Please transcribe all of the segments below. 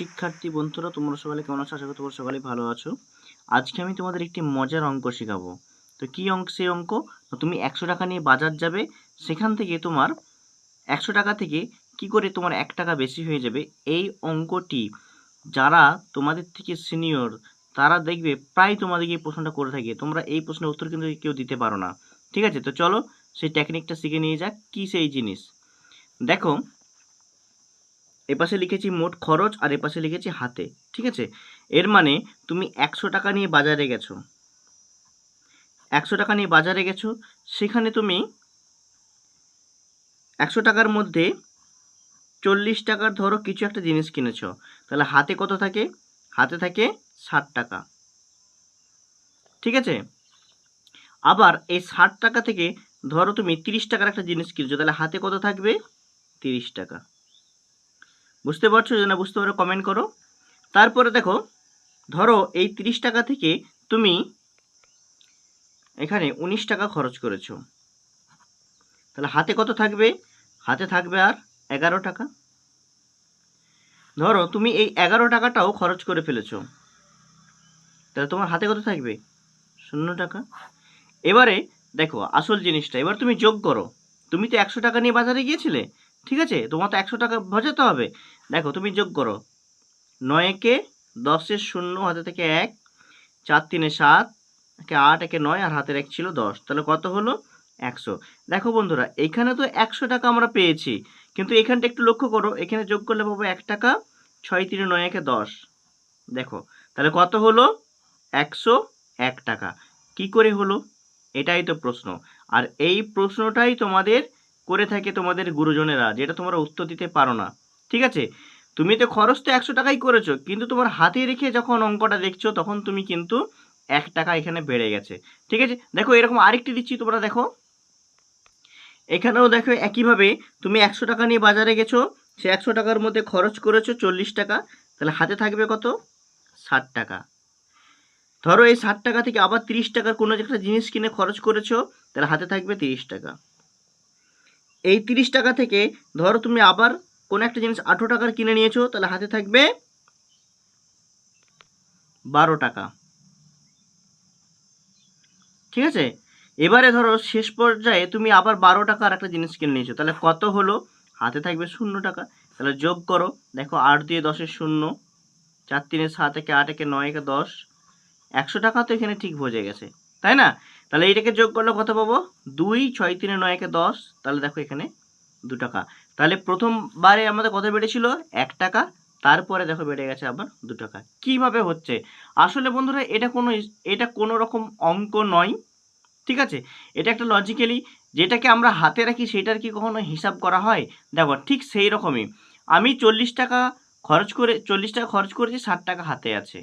শিক্ষার্থী বন্ধুরা, তোমরা সকালে কেমন আছো? আশা করি তোমরা সকালে ভালো আছো। আজকে আমি তোমাদের একটি মজার অঙ্ক শেখাবো। তো কী অঙ্ক? সেই অঙ্ক। তুমি একশো টাকা নিয়ে বাজার যাবে, সেখান থেকে তোমার একশো টাকা থেকে কি করে তোমার এক টাকা বেশি হয়ে যাবে? এই অঙ্কটি যারা তোমাদের থেকে সিনিয়র তারা দেখবে প্রায় তোমাদেরকে এই প্রশ্নটা করে থাকে। তোমরা এই প্রশ্নের উত্তর কিন্তু কেউ দিতে পারো না। ঠিক আছে? তো চলো সেই টেকনিকটা শিখে নিয়ে যাক। কী সেই জিনিস? দেখো এপাশে লিখেছি মোট খরচ আর এপাশে লিখেছি হাতে, ঠিক আছে? এর মানে তুমি একশো টাকা নিয়ে বাজারে গেছো। একশো টাকা নিয়ে বাজারে গেছো, সেখানে তুমি একশো টাকার মধ্যে চল্লিশ টাকার ধরো কিছু একটা জিনিস কিনেছো। তাহলে হাতে কত থাকে? হাতে থাকে ষাট টাকা। ঠিক আছে? আবার এই ষাট টাকা থেকে ধরো তুমি তিরিশ টাকার একটা জিনিস কিনছো, তাহলে হাতে কত থাকবে? তিরিশ টাকা। বুঝতে পারছ? যদি না বুঝতে পারো কমেন্ট করো। তারপরে দেখো, ধরো এই তিরিশ টাকা থেকে তুমি এখানে উনিশ টাকা খরচ করেছ। তাহলে হাতে কত থাকবে? হাতে থাকবে আর এগারো টাকা। ধরো তুমি এই এগারো টাকাটাও খরচ করে ফেলেছো। তাহলে তোমার হাতে কত থাকবে? শূন্য টাকা। এবারে দেখো, আসল জিনিসটা, এবার তুমি যোগ করো। তুমি তো একশো টাকা নিয়ে বাজারে গিয়েছিলে, ঠিক আছে? তোমার তো একশো টাকা ভজাতে হবে। দেখো, তুমি যোগ করো। নয় একে দশের শূন্য, হাতে থেকে এক, চার তিনে সাত, একে আট, একে নয়, আর হাতের এক ছিল দশ। তাহলে কত হলো? একশো। দেখো বন্ধুরা, এখানে তো একশো টাকা আমরা পেয়েছি, কিন্তু এখানটা একটু লক্ষ্য করো, এখানে যোগ করলে পাবো এক টাকা, ছয় তিনে নয়, একে দশ। দেখো, তাহলে কত হলো? একশো এক টাকা। কি করে হলো? এটাই তো প্রশ্ন। আর এই প্রশ্নটাই তোমাদের করে থাকে তোমাদের গুরুজনেরা, যেটা তোমরা উত্তর দিতে পারো না। ঠিক আছে? তুমি তো খরচ তো একশো টাকাই করেছ, কিন্তু তোমার হাতে রেখে যখন অঙ্কটা দেখছ, তখন তুমি কিন্তু এক টাকা এখানে বেড়ে গেছে। ঠিক আছে? দেখো, এরকম আরেকটি দিচ্ছি তোমরা দেখো। এখানেও দেখো, একইভাবে তুমি একশো টাকা নিয়ে বাজারে গেছো, সে একশো টাকার মধ্যে খরচ করেছ চল্লিশ টাকা, তাহলে হাতে থাকবে কত? ষাট টাকা। ধরো এই ষাট টাকা থেকে আবার তিরিশ টাকার কোনো একটা জিনিস কিনে খরচ করেছ, তাহলে হাতে থাকবে তিরিশ টাকা। এই তিরিশ টাকা থেকে ধরো তুমি আবার কোনো একটা জিনিস আঠেরো টাকার কিনে নিয়েছো, তাহলে হাতে থাকবে বারো টাকা। ঠিক আছে? এবারে ধরো শেষ পর্যায়ে তুমি আবার বারো টাকার একটা জিনিস কিনে নিয়েছো, তাহলে কত হলো? হাতে থাকবে শূন্য টাকা। তাহলে যোগ করো, দেখো আট দিয়ে দশের শূন্য, চার তিনে সাত একে আট একে নয় একে দশ, একশো টাকা তো এখানে ঠিক বোঝে গেছে, তাই না? তাহলে এইটাকে যোগ করলে কত পাবো? দুই, ছয়, তিনে নয় একে দশ, তাহলে দেখো এখানে দু টাকা। তাহলে প্রথমবারে আমাদের কত বেড়েছিল? এক টাকা। তারপরে দেখো বেড়ে গেছে আবার দু টাকা। কীভাবে হচ্ছে? আসলে বন্ধুরা, এটা কোনো এটা কোনো রকম অঙ্ক নয়, ঠিক আছে? এটা একটা লজিক্যালি যেটাকে আমরা হাতে রাখি, সেটার কি কখনো হিসাব করা হয়? দেখো, ঠিক সেই রকমই। আমি চল্লিশ টাকা খরচ করে, চল্লিশ টাকা খরচ করেছি, ষাট টাকা হাতে আছে।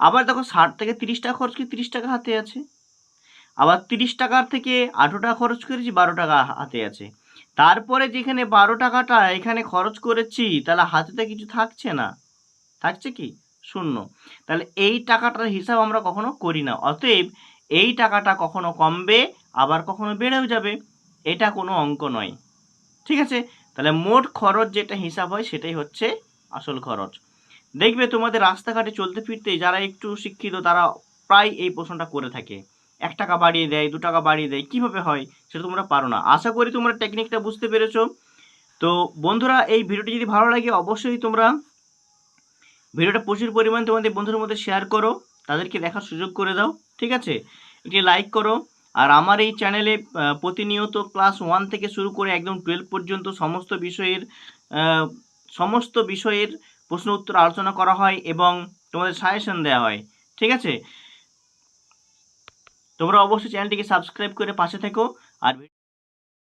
আবার দেখো, ষাট থেকে তিরিশ টাকা খরচ করে তিরিশ টাকা হাতে আছে। আবার তিরিশ টাকার থেকে আঠেরো টাকা খরচ করেছি, বারো টাকা হাতে আছে। তারপরে যেখানে বারো টাকাটা এখানে খরচ করেছি, তাহলে হাতেতে কিছু থাকছে না। থাকছে কি? শূন্য। তাহলে এই টাকাটার হিসাব আমরা কখনো করি না। অতএব এই টাকাটা কখনো কমবে, আবার কখনো বেড়েও যাবে। এটা কোনো অঙ্ক নয়। ঠিক আছে? তাহলে মোট খরচ যেটা হিসাব হয়, সেটাই হচ্ছে আসল খরচ। দেখবে তোমাদের রাস্তাঘাটে চলতে ফিরতে যারা একটু শিক্ষিত, তারা প্রায় এই প্রশ্নটা করে থাকে। এক টাকা বাড়িয়ে দেয়, দু টাকা বাড়িয়ে দেয়, কীভাবে হয় সেটা তোমরা পারো না। আশা করি তোমরা টেকনিকটা বুঝতে পেরেছ। তো বন্ধুরা, এই ভিডিওটি যদি ভালো লাগে, অবশ্যই তোমরা ভিডিওটা প্রচুর পরিমাণ তোমাদের বন্ধুদের মধ্যে শেয়ার করো, তাদেরকে দেখার সুযোগ করে দাও, ঠিক আছে? একটি লাইক করো, আর আমার এই চ্যানেলে প্রতিনিয়ত ক্লাস ওয়ান থেকে শুরু করে একদম টুয়েলভ পর্যন্ত সমস্ত বিষয়ের সমস্ত বিষয়ের প্রশ্ন উত্তর আলোচনা করা হয় এবং তোমাদের সাজেশন দেওয়া হয়, ঠিক আছে? তোমরা অবশ্যই চ্যানেলটিকে সাবস্ক্রাইব করে পাশে থেকো আর